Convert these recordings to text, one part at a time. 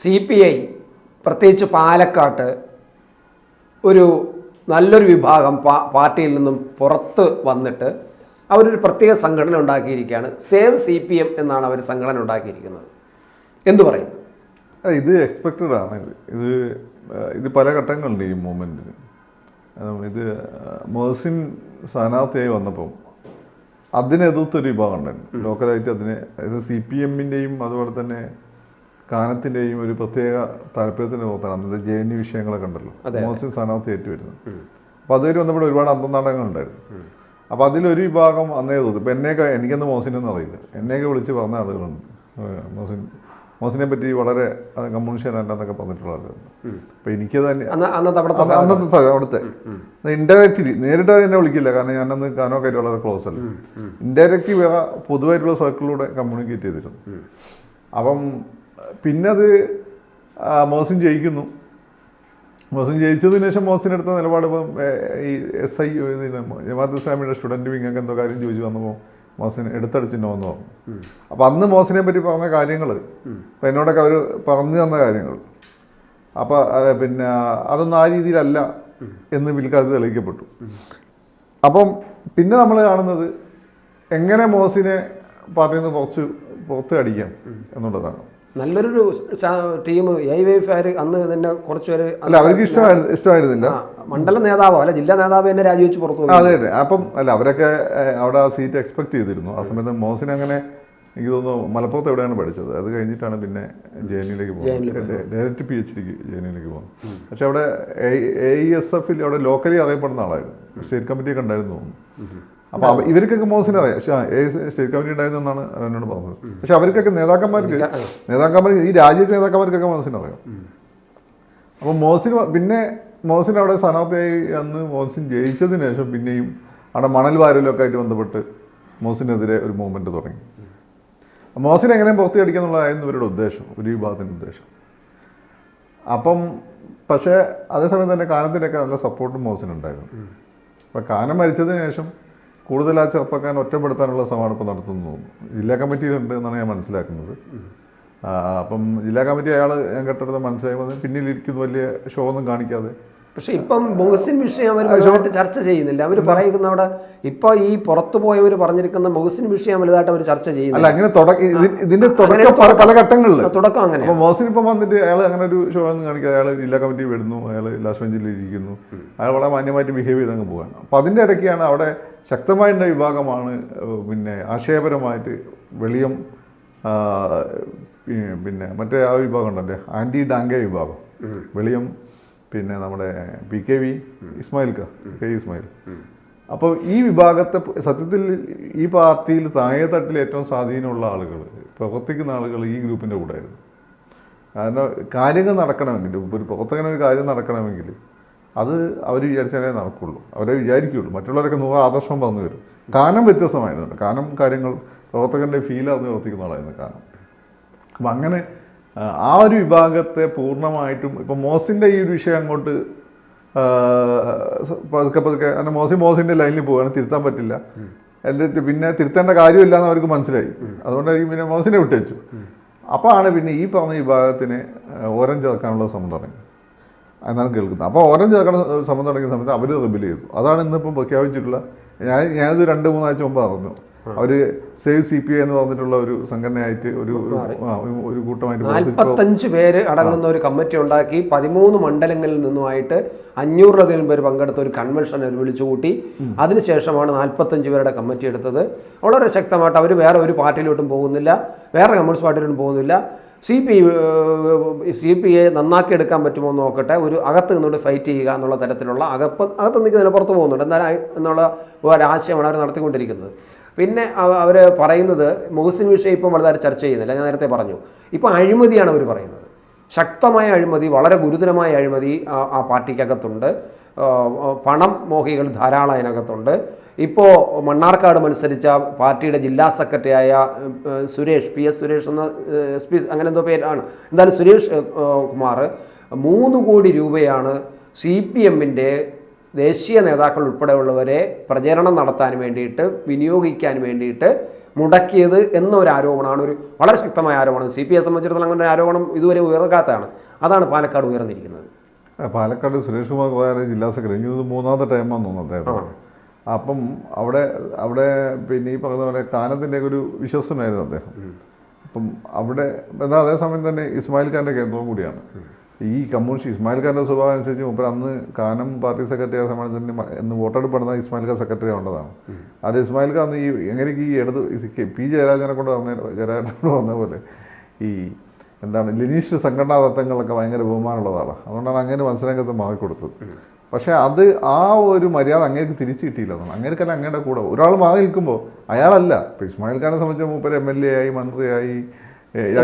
C P I പ്രത്യേകിച്ച് പാലക്കാട്ട് ഒരു നല്ലൊരു വിഭാഗം പാ പാർട്ടിയിൽ നിന്നും പുറത്ത് വന്നിട്ട് അവരൊരു പ്രത്യേക സംഘടന ഉണ്ടാക്കിയിരിക്കുകയാണ്. സേവ് സി പി എം എന്നാണ് അവർ സംഘടന ഉണ്ടാക്കിയിരിക്കുന്നത്. എന്തു പറയും? ഇത് എക്സ്പെക്റ്റഡ് ആണ്. ഇത് ഇത് പല ഘട്ടങ്ങളുണ്ട് ഈ മൂവ്മെന്റിന് ഇത് മേഴ്സിൻ മോഹസിൻ സ്ഥാനാർത്ഥിയായി വന്നപ്പം അതിനെതിർത്തൊരു വിഭാഗം ഉണ്ടായിരുന്നു ലോക്കലായിട്ട് അതിനെ അതായത് സി പി എമ്മിന്റെയും അതുപോലെ തന്നെ കാനത്തിന്റെയും ഒരു പ്രത്യേക താല്പര്യത്തിന്റെ പുറത്താണ് അന്നത്തെ ജെ എൻ യു വിഷയങ്ങളൊക്കെ ഉണ്ടല്ലോ. മോഹസിൻ സ്ഥാനാർത്ഥി ഏറ്റുവരുന്നത്. അപ്പോൾ അതുവരെ വന്നപ്പോൾ ഒരുപാട് അന്തനാടകങ്ങൾ ഉണ്ടായിരുന്നു. അപ്പോൾ അതിലൊരു വിഭാഗം അന്നേ തോന്നി ഇപ്പൊ എന്നെയൊക്കെ എനിക്കൊന്നും മോസിനൊന്നും അറിയില്ല. എന്നെയൊക്കെ വിളിച്ച് പറഞ്ഞ ആളുകളുണ്ട്. മോസിൻ മോസിനെ പറ്റി വളരെ കമ്മ്യൂണിസ്റ്റ് അല്ലെന്നൊക്കെ പറഞ്ഞിട്ടുള്ള ആളുകളുണ്ട്. അപ്പോൾ എനിക്കത് തന്നെ അന്ന് അന്നത്തെ അവിടുത്തെ ഇൻഡയറക്റ്റ്ലി നേരിട്ട് എന്നെ വിളിക്കില്ല. കാരണം ഞാനന്ന് കാനോക്കായിട്ട് വളരെ ക്ലോസ് അല്ല. ഇൻഡയറക്റ്റ് പൊതുവായിട്ടുള്ള സർക്കിളിലൂടെ കമ്മ്യൂണിക്കേറ്റ് ചെയ്തിരുന്നു. അപ്പം പിന്നെ അത് മോസിൻ ജയിക്കുന്നു. മോസിൻ ജയിച്ചതിന് ശേഷം മോസിൻ എടുത്ത നിലപാട് ഇപ്പം ഈ എസ് ഐ ജമാഅത്ത് ഇസ്ലാമിയുടെ സ്റ്റുഡന്റ് വിങ് അങ്ങനെ എന്തോ കാര്യം ചോദിച്ചു വന്നപ്പോൾ മോസിന് എടുത്തടിച്ച് നോ എന്ന് പറഞ്ഞു. അപ്പം അന്ന് മോസിനെ പറ്റി പറഞ്ഞ കാര്യങ്ങൾ അപ്പം എന്നോടൊക്കെ അവർ പറഞ്ഞു തന്ന കാര്യങ്ങൾ അപ്പോൾ പിന്നെ അതൊന്നും ആ രീതിയിലല്ല എന്ന് പിൽക്കാലത്ത് തെളിയിക്കപ്പെട്ടു. അപ്പം പിന്നെ നമ്മൾ കാണുന്നത് എങ്ങനെ മോസിനെ പാർട്ടിയിൽ നിന്ന് കുറച്ച് പുറത്ത് അടിക്കാം എന്നുള്ളതാണ്. നല്ലൊരു ടീം എ വൈഫുകാർ അന്ന് തന്നെ കുറച്ച് പേര് അല്ല അവർക്ക് ഇഷ്ടമായിരുന്നു ഇഷ്ടമായിരുന്നില്ല. മണ്ഡല നേതാവോ അല്ല ജില്ലാ നേതാവ് തന്നെ രാജിവെച്ച് പുറത്തു അതെ അതെ. അപ്പം അല്ല അവരൊക്കെ അവിടെ ആ സീറ്റ് എക്സ്പെക്ട് ചെയ്തിരുന്നു. ആ സമയത്ത് മോഹസിൻ അങ്ങനെ എനിക്ക് തോന്നുന്നു മലപ്പുറത്ത് എവിടെയാണ് പഠിച്ചത്? അത് കഴിഞ്ഞിട്ടാണ് പിന്നെ ജെ എൻ യുയിലേക്ക് പോകുന്നത്. ഡയറക്റ്റ് പി എച്ച് ഡിക്ക് ജെ എൻ യുയിലേക്ക് പോകുന്നത്. പക്ഷെ അവിടെ എ ഇ എസ് എഫിൽ അവിടെ ലോക്കലി അറിയപ്പെടുന്ന ആളായിരുന്നു. സ്റ്റേറ്റ് കമ്മിറ്റിയൊക്കെ ഉണ്ടായിരുന്നു തോന്നുന്നു. അപ്പൊ ഇവർക്കൊക്കെ മോഹസിനെ അറിയാം. സ്റ്റേറ്റ് കമ്മിറ്റി ഉണ്ടായിരുന്നു എന്നാണ് എന്നോട് പറഞ്ഞത്. പക്ഷെ അവർക്കൊക്കെ നേതാക്കന്മാർക്ക് നേതാക്കന്മാർക്ക് ഈ രാജ്യത്തെ നേതാക്കന്മാർക്കൊക്കെ മോഹസിനെ അറിയാം. അപ്പോൾ മോഹസിൻ പിന്നെ മോഹസിൻ അവിടെ സ്ഥാനാർത്ഥിയായി അന്ന് മോഹസിൻ ജയിച്ചതിന് ശേഷം പിന്നെയും അവിടെ മണൽ വാരലൊക്കെ ആയിട്ട് ബന്ധപ്പെട്ട് മോഹസിനെതിരെ ഒരു മൂവ്മെന്റ് തുടങ്ങി. മോഹസിൻ എങ്ങനെയും പുറത്തു അടിക്കുക എന്നുള്ളതായിരുന്നു ഇവരുടെ ഉദ്ദേശം ഒരു വിഭാഗത്തിന്റെ ഉദ്ദേശം. അപ്പം പക്ഷേ അതേസമയം തന്നെ കാനത്തിനൊക്കെ നല്ല സപ്പോർട്ടും മോഹസിനുണ്ടായിരുന്നു. അപ്പം കാനം മരിച്ചതിന് ശേഷം കൂടുതൽ ആ ചെറുപ്പക്കാരൻ ഒറ്റപ്പെടുത്താനുള്ള ശ്രമമാണ് ഇപ്പോൾ നടത്തുന്നു ജില്ലാ കമ്മിറ്റിയിലുണ്ട് എന്നാണ് ഞാൻ മനസ്സിലാക്കുന്നത്. അപ്പം ജില്ലാ കമ്മിറ്റി അയാൾ ഞാൻ കെട്ടിടത്ത് മനസ്സിലായി പിന്നിലിരിക്കുന്ന വലിയ ഷോ ഒന്നും കാണിക്കാതെ. പക്ഷെ ഇപ്പം മുഹസിൻ വിഷയം അവർ വലുതായിട്ട് ചർച്ച ചെയ്യുന്നില്ല. അവർ പറയുന്ന അവിടെ ഇപ്പൊ ഈ പുറത്തു പോയവർ പറഞ്ഞിരിക്കുന്ന മുഹസിൻ വിഷയം വലുതായിട്ട് അവർ ചർച്ച ചെയ്യുന്നില്ല. അങ്ങനെ ഇതിന്റെ തുടക്കം പല- ഘട്ടങ്ങളിൽ തുടക്കം അങ്ങനെ. അപ്പൊ മോഹസിൻ ഇപ്പം വന്നിട്ട് അയാൾ അങ്ങനെ ഒരു ഷോ ഒന്നും കാണിക്കാതെ അയാൾ ജില്ലാ കമ്മിറ്റി വിടുന്നു. അയാൾ ലാസ്റ്റ് ബെഞ്ചിൽ ഇരിക്കുന്നു. അയാൾ വളരെ മാന്യമായിട്ട് ബിഹേവ് ചെയ്ത് അങ്ങ് പോവാണ് അപ്പൊ അതിന്റെ ഇടയ്ക്കാണ് അവിടെ ശക്തമായിട്ടുള്ള വിഭാഗമാണ് പിന്നെ ആശയപരമായിട്ട് വെളിയം പിന്നെ മറ്റേ ആ വിഭാഗം ഉണ്ടല്ലേ? ആന്റി ഡാങ്ക വിഭാഗം. വെളിയം പിന്നെ നമ്മുടെ പി കെ വി ഇസ്മായിൽ ക കെ ഇസ്മായിൽ. അപ്പോൾ ഈ വിഭാഗത്തെ സത്യത്തിൽ ഈ പാർട്ടിയിൽ താഴെ തട്ടിൽ ഏറ്റവും സ്വാധീനമുള്ള ആളുകൾ പ്രവർത്തിക്കുന്ന ആളുകൾ ഈ ഗ്രൂപ്പിന്റെ കൂടെ ആയിരുന്നു. കാരണം കാര്യങ്ങൾ നടക്കണമെങ്കിൽ ഒരു പ്രവർത്തകന ഒരു കാര്യം നടക്കണമെങ്കിൽ അത് അവർ വിചാരിച്ചാലേ നടക്കുള്ളൂ. അവരെ വിചാരിക്കുള്ളൂ മറ്റുള്ളവരൊക്കെ നൂറ് ആദർശം പറഞ്ഞു വരും കാനം വ്യത്യസ്തമായിരുന്നു. കാനം കാര്യങ്ങൾ പ്രവർത്തകന്റെ ഫീൽ അറിഞ്ഞ് പ്രവർത്തിക്കുന്ന ആളായിരുന്നു കാനം. അപ്പം അങ്ങനെ ആ, ഒരു വിഭാഗത്തെ പൂർണമായിട്ടും ഇപ്പം മോസിന്റെ ഈ ഒരു വിഷയം അങ്ങോട്ട് പതുക്കെ പതുക്കെ അങ്ങനെ മോസി മോസിന്റെ ലൈനിൽ പോവുകയാണ് തിരുത്താൻ പറ്റില്ല. എന്നിട്ട് പിന്നെ തിരുത്തേണ്ട കാര്യമില്ല എന്ന് അവർക്ക് മനസ്സിലായി. അതുകൊണ്ടായിരിക്കും പിന്നെ മോസിനെ വിട്ടുവെച്ചു അപ്പോൾ ആണ് പിന്നെ ഈ പറഞ്ഞ വിഭാഗത്തിന് ഓരം ചേർക്കാനുള്ള ശ്രമം തുടങ്ങി. എന്നാണ് കേൾക്കുന്നത്. അപ്പോൾ ഓരം ചേർക്കാൻ ശ്രമം തുടങ്ങിയ സമയത്ത് അവർ റിബിൽ ചെയ്തു. അതാണ് ഇന്നിപ്പം പ്രഖ്യാപിച്ചിട്ടുള്ള ഞാൻ ഞാനിത് രണ്ട് മൂന്നാഴ്ച മുമ്പ് അറിഞ്ഞു. അവർ സേവ് സി പി ഐ എന്ന് പറഞ്ഞിട്ടുള്ള ഒരു സംഘടനയായിട്ട് ഒരു ഒരു- കൂട്ടമായിട്ട് നാൽപ്പത്തഞ്ച് പേര് അടങ്ങുന്ന ഒരു കമ്മിറ്റി ഉണ്ടാക്കി പതിമൂന്ന് മണ്ഡലങ്ങളിൽ നിന്നുമായിട്ട് അഞ്ഞൂറിലധികം പേര് പങ്കെടുത്ത ഒരു കൺവെൻഷൻ അവർ വിളിച്ചു കൂട്ടി അതിനുശേഷമാണ് നാൽപ്പത്തഞ്ച് പേരുടെ കമ്മിറ്റി എടുത്തത്. വളരെ ശക്തമായിട്ട് അവർ വേറെ ഒരു പാർട്ടിയിലോട്ടും പോകുന്നില്ല. വേറെ കമ്മ്യൂണിസ്റ്റ് പാർട്ടിയിലോട്ടും പോകുന്നില്ല. C P C P I നന്നാക്കി എടുക്കാൻ പറ്റുമോ എന്ന് നോക്കട്ടെ. ഒരു അകത്ത് നിന്നുകൊണ്ട് ഫൈറ്റ് ചെയ്യുക എന്നുള്ള തരത്തിലുള്ള അകപ്പ് അകത്ത് നിൽക്കുന്നതിന് പുറത്ത് പോകുന്നുണ്ട്. എന്നാലും എന്നുള്ള ഒരു ആശയമാണ് അവർ നടത്തിക്കൊണ്ടിരിക്കുന്നത്. പിന്നെ അവർ പറയുന്നത് മുഹസിൻ വിഷയം ഇപ്പം വളരെ ചർച്ച ചെയ്യുന്നില്ല. ഞാൻ നേരത്തെ പറഞ്ഞു. ഇപ്പോൾ അഴിമതിയാണ് അവർ പറയുന്നത്. ശക്തമായ അഴിമതി വളരെ ഗുരുതരമായ അഴിമതി ആ- പാർട്ടിക്കകത്തുണ്ട്. പണം മോഹികൾ ധാരാളം അതിനകത്തുണ്ട്. ഇപ്പോൾ മണ്ണാർക്കാട് മത്സരിച്ച പാർട്ടിയുടെ ജില്ലാ സെക്രട്ടറിയായ സുരേഷ് പി എസ് സുരേഷ് എന്ന എസ് പി അങ്ങനെ എന്തോ പേരാണ് എന്തായാലും സുരേഷ് കുമാർ മൂന്ന് കോടി രൂപയാണ് സി പി എമ്മിന്റെ ദേശീയ നേതാക്കൾ ഉൾപ്പെടെയുള്ളവരെ പ്രചരണം നടത്താൻ വേണ്ടിയിട്ട് വിനിയോഗിക്കാൻ വേണ്ടിയിട്ട് മുടക്കിയത് എന്നൊരു ആരോപണമാണ് ഒരു വളരെ ശക്തമായ ആരോപണം. സി പി ഐ സംബന്ധിച്ചിടത്തോളം അങ്ങനെ ഒരു ആരോപണം ഇതുവരെ ഉയർക്കാത്തതാണ് അതാണ് പാലക്കാട് ഉയർന്നിരിക്കുന്നത്. പാലക്കാട് സുരേഷ് കുമാർ ഗോയാല ജില്ലാ സെക്രട്ടറി. എനിക്ക് മൂന്നാമത്തെ ടൈമാണെന്ന് തോന്നുന്നു അദ്ദേഹം അപ്പം അവിടെ അവിടെ പിന്നെ ഈ പറഞ്ഞ പോലെ കാനത്തിന്റെ ഒരു വിശ്വസനായിരുന്നു അദ്ദേഹം. അപ്പം അവിടെ എന്നാൽ അതേസമയം തന്നെ ഇസ്മായിൽ ഖാന്റെ കേന്ദ്രവും കൂടിയാണ്. ഈ കമ്മ്യൂണിസ്റ്റ് ഇസ്മായിൽ ഖാന്റെ സ്വഭാവം അനുസരിച്ച് മുമ്പ് അന്ന് കാനം പാർട്ടി സെക്രട്ടറി ആ സമ്മേളനത്തിന് എന്ന് വോട്ടെടുപ്പ് നടന്ന ഇസ്മായിൽ ഖാൻ സെക്രട്ടറി ആവേണ്ടതാണ് അത് ഇസ്മായിൽ ഖാൻ ഈ എങ്ങനെയൊക്കെ ഈ ഇടത് പി ജയരാജനെ കൊണ്ട് വന്ന ജയരാജനെ കൊണ്ട് വന്ന പോലെ ഈ എന്താണ് ലിനീഷ് സംഘടനാ തത്വങ്ങളൊക്കെ ഭയങ്കര ബഹുമാനമുള്ളതാണ്. അതുകൊണ്ടാണ് അങ്ങനെ മത്സരരംഗത്ത് മാറിക്കൊടുത്തത് പക്ഷേ അത് ആ ഒരു മര്യാദ അങ്ങേക്ക് തിരിച്ചു കിട്ടിയില്ല. എന്നാണ് അങ്ങേക്കല്ല അങ്ങയുടെ കൂടെ. ഒരാൾ മാറി നിൽക്കുമ്പോൾ അയാളല്ല. ഇപ്പം ഇസ്മായിൽ ഖാനെ സംബന്ധിച്ച് മൂപ്പര് എം എൽ എ ആയി മന്ത്രിയായി എല്ലാ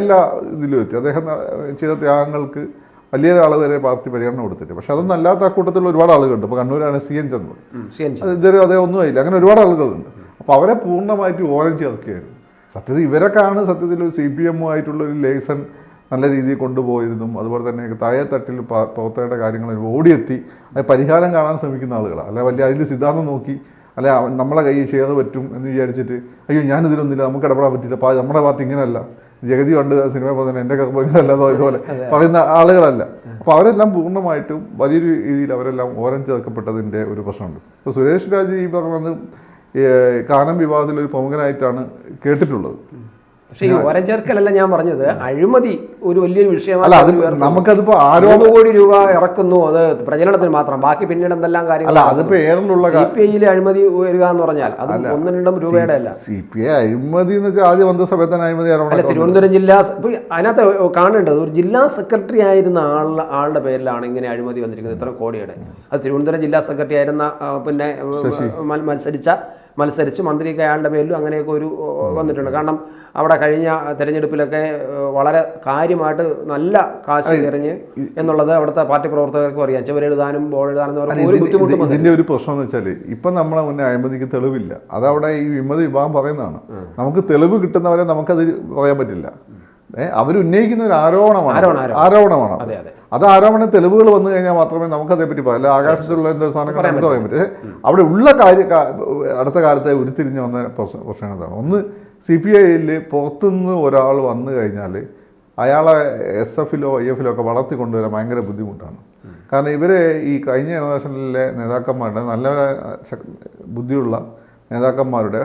എല്ലാ ഇതിലും എത്തി. അദ്ദേഹം ചെയ്ത ത്യാഗങ്ങൾക്ക് വലിയൊരു ആൾ വരെ പാർട്ടി പരിഗണന കൊടുത്തിട്ട് പക്ഷെ അതൊന്നും അല്ലാത്ത കൂട്ടത്തിൽ ഒരുപാട് ആളുകളുണ്ട്. ഇപ്പോൾ കണ്ണൂരാണ് സി എൻ ചന്ദ്രൻ. ജി. അത് ഒന്നും ആയില്ല. അങ്ങനെ ഒരുപാട് ആളുകളുണ്ട്. അപ്പോൾ അവരെ പൂർണമായിട്ട് ഓരം ചേർക്കുകയായിരുന്നു സത്യത്തിൽ ഇവരൊക്കെയാണ് സത്യത്തിൽ ഒരു സി പി എമ്മുമായിട്ടുള്ള ഒരു ലേസൺ നല്ല രീതിയിൽ കൊണ്ടുപോയതും അതുപോലെ തന്നെ താഴെത്തട്ടിൽ തട്ടിൽ പ്രവർത്തകരുടെ കാര്യങ്ങൾ ഓടിയെത്തി അത് പരിഹാരം കാണാൻ ശ്രമിക്കുന്ന ആളുകളാണ്. അല്ല വലിയ അതിന്റെ സിദ്ധാന്തം നോക്കി അല്ലെ നമ്മളെ കൈ ചെയ്ത് പറ്റും എന്ന് വിചാരിച്ചിട്ട് അയ്യോ ഞാൻ ഞാനിതിലൊന്നുമില്ല നമുക്ക് ഇടപെടാൻ പറ്റില്ല പാ- നമ്മുടെ പാർട്ടി ഇങ്ങനെയല്ല. ജഗതി കണ്ട് സിനിമ പോകുന്ന എന്റെ കർമ്മ ഇങ്ങനെയല്ല അതുപോലെ പറയുന്ന ആളുകളല്ല. അപ്പോൾ അവരെല്ലാം പൂർണമായിട്ടും വലിയൊരു രീതിയിൽ അവരെല്ലാം ഓരം ചേർക്കപ്പെട്ടതിന്റെ ഒരു പ്രശ്നമുണ്ട്. ഇപ്പോൾ സുരേഷ് രാജ് ഈ പറഞ്ഞത് കാനം വിവാദത്തിൽ ഒരു പ്രമുഖനായിട്ടാണ് കേട്ടിട്ടുള്ളത്. പക്ഷേ ഈ ഓരം ചേർക്കലല്ല ഞാൻ പറഞ്ഞത്. അഴിമതി ഒരു വലിയൊരു വിഷയമാണ് നമുക്കതിപ്പോ ആരോപണ കോടി രൂപ ഇറക്കുന്നു. അത് പ്രചരണത്തിന് മാത്രം. ബാക്കി പിന്നീട് എന്തെല്ലാം കാര്യങ്ങൾ സി പി ഐയിലെ അഴിമതി വരിക എന്ന് പറഞ്ഞാൽ അത് ഒന്നും രണ്ടും രൂപയുടെ അല്ല. സി പി ഐ അഴിമതി എന്ന് വെച്ചാൽ ആദ്യം വന്ന സമയത്ത് അഴിമതി അല്ല തിരുവനന്തപുരം ജില്ലാ അതിനകത്ത് കാണേണ്ടത് ഒരു ജില്ലാ സെക്രട്ടറി ആയിരുന്ന ആളുടെ ആളുടെ പേരിലാണ് ഇങ്ങനെ അഴിമതി വന്നിരിക്കുന്നത്. ഇത്ര കോടിയുടെ. അത് തിരുവനന്തപുരം ജില്ലാ സെക്രട്ടറി ആയിരുന്ന പിന്നെ മത്സരിച്ച മത്സരിച്ച് മന്ത്രി കയാളുടെ പേരിലും അങ്ങനെയൊക്കെ ഒരു വന്നിട്ടുണ്ട്. കാരണം അവിടെ കഴിഞ്ഞ തെരഞ്ഞെടുപ്പിലൊക്കെ വളരെ കാര്യമായിട്ട് നല്ല കാശ് എറിഞ്ഞ് എന്നുള്ളത് അവിടുത്തെ പാർട്ടി പ്രവർത്തകർക്കും അറിയാം. ചുവരെഴുതാനും ബോർഡ് എഴുതാനും ബോൾ ഒരു ബുദ്ധിമുട്ടും വന്നില്ല. ഇതിന്റെ ഒരു പ്രശ്നം എന്ന് വെച്ചാൽ ഇപ്പം നമ്മളെ മുന്നേ അഴിമതിക്ക് തെളിവില്ല. അതവിടെ ഈ വിമത വിഭാഗം പറയുന്നതാണ്. നമുക്ക് തെളിവ് കിട്ടുന്നവരെ നമുക്കത് പറയാൻ പറ്റില്ല. ഏഹ് അവരുന്നയിക്കുന്ന ഒരു ആരോപണമാണ് ആരോപണം, ആരോപണം. ആരോപണമാണ് അതെ. ആരോപണ തെളിവുകൾ വന്നു കഴിഞ്ഞാൽ മാത്രമേ നമുക്കതേ പറ്റി പറയാം അല്ലെങ്കിൽ ആകാശത്തിലുള്ള എന്തോ സാധനങ്ങൾ നമുക്ക് പറയാൻ പറ്റും. അവിടെ ഉള്ള കാര്യ അടുത്ത കാലത്ത് ഉരുത്തിരിഞ്ഞ് വന്ന പ്രശ്ന- പ്രശ്നങ്ങളാണ് ഒന്ന് സി പി ഐയിൽ പുറത്തുനിന്ന് ഒരാൾ വന്നു കഴിഞ്ഞാൽ അയാളെ എസ് എഫിലോ ഐ എഫിലോ ഒക്കെ വളർത്തി കൊണ്ടുവരാൻ ഭയങ്കര ബുദ്ധിമുട്ടാണ്. കാരണം ഇവരെ ഈ കഴിഞ്ഞ ജനറേഷനിലെ നേതാക്കന്മാരുടെ നല്ല ബുദ്ധിയുള്ള നേതാക്കന്മാരുടെ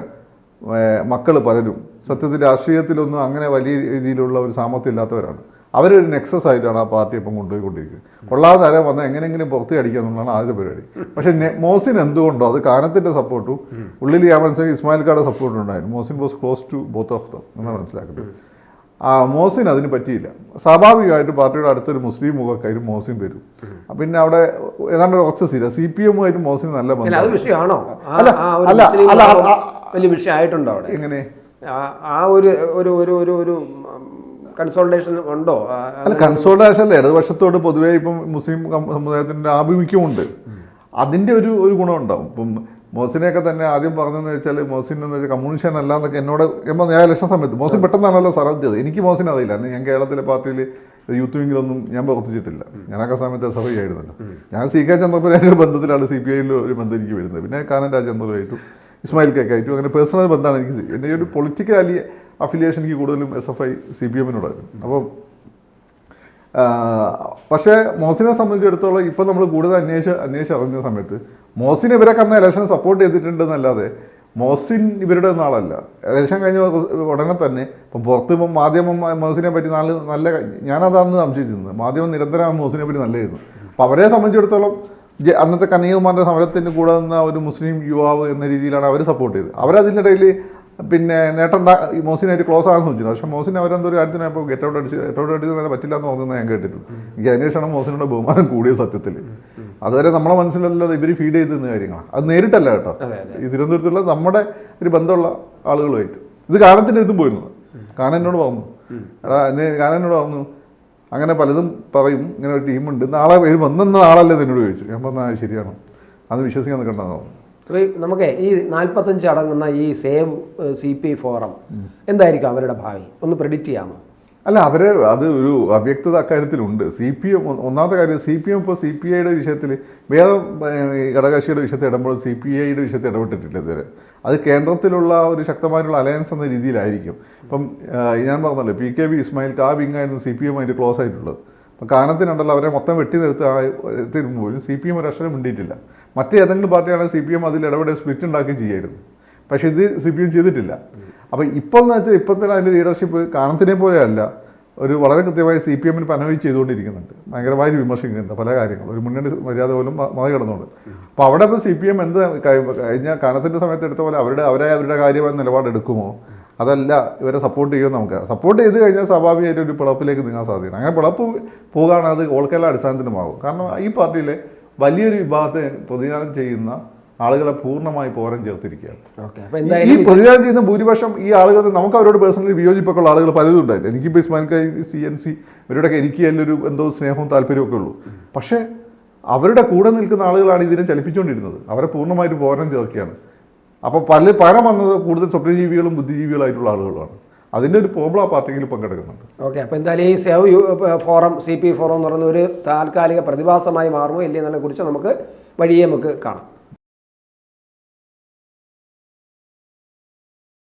മക്കൾ പലരും. സത്യത്തിൽ രാഷ്ട്രീയത്തിലൊന്നും അങ്ങനെ വലിയ രീതിയിലുള്ള ഒരു സാമർത്ഥ്യം ഇല്ലാത്തവരാണ്. അവരൊരു നെക്സസ് ആയിട്ടാണ് ആ പാർട്ടി ഇപ്പം കൊണ്ടുപോയിക്കൊണ്ടിരിക്കുന്നത്. കൊള്ളാതെ ആരെ വന്നാൽ എങ്ങനെയെങ്കിലും പുറത്ത് അടിക്കുക എന്നുള്ളതാണ് ആദ്യത്തെ പരിപാടി. പക്ഷേ മോസിൻ എന്തുകൊണ്ടോ അത് കാനത്തിന്റെ സപ്പോർട്ടും ഉള്ളിൽ ഞാൻ മനസ്സിലാക്കി ഇസ്മായിൽ കാരുടെ സപ്പോർട്ടും ഉണ്ടായിരുന്നു. Mohsin was close to both of them എന്നാണ് മനസ്സിലാക്കുന്നത്. ആ മോസിൻ അതിന് പറ്റിയില്ല. സ്വാഭാവികമായിട്ട് പാർട്ടിയുടെ അടുത്തൊരു മുസ്ലിം മുഖക്കാരും മോസിൻ വരും. പിന്നെ അവിടെ ഏതാണ്ട് ഒരു കുറച്ച് സ്ഥിരം സി പി എമ്മുമായിട്ട് മോസിൻ നല്ല അല്ല ബന്ധം അല്ല, അല്ല, വലിയ വിഷയമായിട്ടുണ്ടോ അവിടെ? എങ്ങനെ? ആ- ഒരു ഒരു ഒരു ഒരു ഒരു കൺസോൾട്ടേഷൻ ഉണ്ടോ? അല്ല കൺസോൾട്ടേഷൻ അല്ല. ഇടതുപക്ഷത്തോട് പൊതുവേ ഇപ്പം മുസ്ലിം സമുദായത്തിന്റെ സമുദായത്തിന്റെ ആഭിമുഖ്യമുണ്ട്. അതിന്റെ ഒരു ഒരു ഗുണമുണ്ടാവും. ഇപ്പം മോസിനെയൊക്കെ തന്നെ ആദ്യം പറഞ്ഞതെന്ന് വെച്ചാൽ മോസിൻ എന്ന് വെച്ചാൽ കമ്മ്യൂണിഷൻ അല്ല എന്നൊക്കെ എന്നോട് ഞാൻ ഇലക്ഷൻ സമയത്ത് മോസിൻ പെട്ടെന്നാണല്ലോ സർവത് എനിക്ക് മോസിൻ അറിയില്ല. ഞാൻ കേരളത്തിലെ പാർട്ടിയിൽ യൂത്ത് വിങ്ങിലൊന്നും ഞാൻ പ്രവർത്തിച്ചിട്ടില്ല. ഞാനൊക്കെ സമയത്ത് എസ് ഐ ആയിരുന്നല്ലോ. ഞാൻ സി കെ ചന്ദ്രപുരൊരു ഒരു ബന്ധത്തിലാണ് സി പി ഐയിൽ ഒരു ബന്ധം എനിക്ക് വരുന്നത്. പിന്നെ കാനൻ രാജേന്ദ്രമായിട്ടും ഇസ്മായിൽ കെ ആയിട്ടും അങ്ങനെ പേഴ്സണൽ ബന്ധമാണ് എനിക്ക് എന്റെ ഒരു പൊളിറ്റിക്കൽ അലി അഫിലിയേഷൻ എനിക്ക് കൂടുതലും S F I C P എമ്മിനോടായിരുന്നു അപ്പം പക്ഷേ മോസിനെ സംബന്ധിച്ചിടത്തോളം ഇപ്പം നമ്മൾ കൂടുതൽ അന്വേഷിച്ച് അന്വേഷിച്ച് അറിഞ്ഞ സമയത്ത് മോസിൻ ഇവരെ കന്ന ഇലക്ഷൻ സപ്പോർട്ട് ചെയ്തിട്ടുണ്ടെന്നല്ലാതെ മോസിൻ ഇവരുടെ ഒന്നും ആളല്ല. ഇലക്ഷൻ കഴിഞ്ഞ ഉടനെ തന്നെ ഇപ്പം പുറത്ത് ഇപ്പം മാധ്യമം മോസിനെ പറ്റി നല്ല നല്ല ഞാനതാണെന്ന് സംശയിച്ചിരുന്നത്. മാധ്യമം നിരന്തരം മോസിനെ പറ്റി നല്ലതായിരുന്നു. അപ്പം അവരെ സംബന്ധിച്ചിടത്തോളം അന്നത്തെ കനയ്യകുമാറിന്റെ സമരത്തിന് കൂടെ നിന്ന ഒരു മുസ്ലിം യുവാവ് എന്ന രീതിയിലാണ് അവർ സപ്പോർട്ട് ചെയ്തത്. അവരതിന്റെ ഇടയിൽ പിന്നെ നേട്ടം ഉണ്ടാ- ഈ മോസിനായിട്ട് ക്ലോസ് ആകാൻ ശ്രമിച്ചിരുന്നു പക്ഷേ മോസിൻ അവരെന്തോ ഒരു കാര്യത്തിന് അപ്പോൾ ഗെറ്റ് ഔട്ട് അടിച്ച് ഗെറ്റ് ഔട്ട് അടിച്ച് പറ്റില്ല എന്ന് തോന്നുന്നത് ഞാൻ കേട്ടിട്ടുണ്ട്. എനിക്ക് അതിനുശേഷമാണ് മോസിനോട് ബഹുമാനം കൂടിയ സത്യത്തിൽ. അതുവരെ നമ്മളെ മനസ്സിലല്ലോ ഇവർ ഫീഡ് ചെയ്ത് നിന്ന കാര്യങ്ങളാണ് അത് നേരിട്ടല്ല കേട്ടോ. ഈ തിരുവനന്തപുരത്തുള്ള നമ്മുടെ ഒരു ബന്ധമുള്ള ആളുകളുമായിട്ട്. ഇത് കാനത്തിന്റെ അടുത്തും പോയിരുന്നു. കാനനോട് പറഞ്ഞു. എടാ എന്നെ കാനനോട് പറഞ്ഞു അങ്ങനെ പലതും പറയും. ഇങ്ങനെ ഒരു ടീമുണ്ട്. നാളെ വരും. വന്നെന്ന ആളല്ലേ എന്നോട് ചോദിച്ചു. ഞാൻ പറഞ്ഞാൽ ശരിയാണ്. അത് വിശ്വസിക്കാൻ നിൽക്കണ്ടെന്ന് പറഞ്ഞു. നമുക്കേ ഈ നമുക്ക് ഈ നാൽപ്പത്തഞ്ച് അടങ്ങുന്ന ഈ save C P I forum എന്തായിരിക്കും അവരുടെ ഭാവി? ഒന്ന് പ്രെഡിക്റ്റ് ചെയ്യാമോ? അല്ല അവർ അത് ഒരു അവ്യക്തത അക്കാര്യത്തിലുണ്ട്. സി പി എം ഒന്നാമത്തെ കാര്യം സി പി എം ഇപ്പോൾ സി പി ഐയുടെ വിഷയത്തിൽ വേറെ ഘടകകക്ഷിയുടെ വിഷയത്തിൽ ഇടപെടുമ്പോൾ സി പി ഐയുടെ വിഷയത്തിൽ ഇടപെട്ടിട്ടില്ല ഇതുവരെ. അത് കേന്ദ്രത്തിലുള്ള ഒരു ശക്തമായിട്ടുള്ള അലയൻസ് എന്ന രീതിയിലായിരിക്കും. ഇപ്പം ഞാൻ പറഞ്ഞല്ലോ പി കെ ബി ഇസ്മായിൽ ആ വിങ്ങായിരുന്നു സി പി എം അതിന്റെ ക്ലോസ് ആയിട്ടുള്ളത്. അപ്പം കാനത്തിനുണ്ടല്ലോ അവരെ മൊത്തം വെട്ടി നിർത്തി പോലും സി പി എം ഒരു അക്ഷരം മിണ്ടിയിട്ടില്ല. മറ്റേതെങ്കിലും പാർട്ടിയാണെങ്കിൽ സി പി എം അതിൽ ഇടപെടെ സ്പ്ലിറ്റ് ഉണ്ടാക്കി ചെയ്യായിരുന്നു. പക്ഷേ ഇത് സി പി എം ചെയ്തിട്ടില്ല. അപ്പോൾ ഇപ്പോൾ എന്ന് വെച്ചാൽ ഇപ്പോഴത്തെ അതിന്റെ ലീഡർഷിപ്പ് കാനത്തിനെ പോലെയല്ല. ഒരു വളരെ കൃത്യമായി സി പി എമ്മിന് പനവി ചെയ്തുകൊണ്ടിരിക്കുന്നുണ്ട്. ഭയങ്കരമായി വിമർശിക്കുന്നുണ്ട് പല കാര്യങ്ങളും. ഒരു മുന്നണി മര്യാദ പോലും മ- മതി കിടന്നുണ്ട് അപ്പോൾ അവിടെ ഇപ്പോൾ സി പി എം എന്ത് കഴിഞ്ഞ കാനത്തിന്റെ സമയത്ത് എടുത്ത പോലെ അവരുടെ അവരെ അവരുടെ കാര്യമായ നിലപാടെടുക്കുമോ അതല്ല ഇവരെ സപ്പോർട്ട് ചെയ്യുമോ നമുക്ക് സപ്പോർട്ട് ചെയ്ത് കഴിഞ്ഞാൽ സ്വാഭാവികമായിട്ട് ഒരു പിളപ്പിലേക്ക് നീങ്ങാൻ സാധ്യതയാണ് അങ്ങനെ പിളപ്പ് പോകുകയാണ് അത് ഓൾ കേരള അടിസ്ഥാനത്തിനുമാകും കാരണം ഈ പാർട്ടിയിലെ വലിയൊരു വിഭാഗത്തെ പ്രതിനിധാനം ചെയ്യുന്ന ആളുകളെ പൂർണമായി പോരം ചേർത്തിരിക്കുകയാണ്. ഈ- എന്തായാലും ചെയ്യുന്ന ഭൂരിപക്ഷം ഈ ആളുകൾ നമുക്ക് അവരോട് പേഴ്സണലി വിയോജിപ്പൊക്കെ ഉള്ള ആളുകൾ പലതും ഉണ്ടായില്ല എനിക്കിപ്പോൾ ഇസ്മാൻ കൈ സി എൻ സി ഇവരുടെയൊക്കെ എനിക്ക് അതിലൊരു എന്തോ സ്നേഹവും താല്പര്യമൊക്കെ ഉള്ളൂ. പക്ഷേ അവരുടെ കൂടെ നിൽക്കുന്ന ആളുകളാണ് ഇതിനെ ചലിപ്പിച്ചുകൊണ്ടിരുന്നത്. അവരെ പൂർണമായിട്ട് പോരം ചേർക്കുകയാണ്. അപ്പോൾ പല പകരം വന്നത് കൂടുതൽ സ്വപ്നജീവികളും ബുദ്ധിജീവികളായിട്ടുള്ള ആളുകളാണ് അതിന്റെ ഒരു പ്രോബ്ലം ആ പാർട്ടിയിൽ പങ്കെടുക്കുന്നുണ്ട്. ഓക്കെ അപ്പോൾ എന്തായാലും ഈ save U forum C P forum എന്ന് പറയുന്ന ഒരു താൽക്കാലിക പ്രതിഭാസമായി മാറുമോ ഇല്ലയെന്നതിനെ കുറിച്ച് നമുക്ക് വഴിയെ നമുക്ക് കാണാം.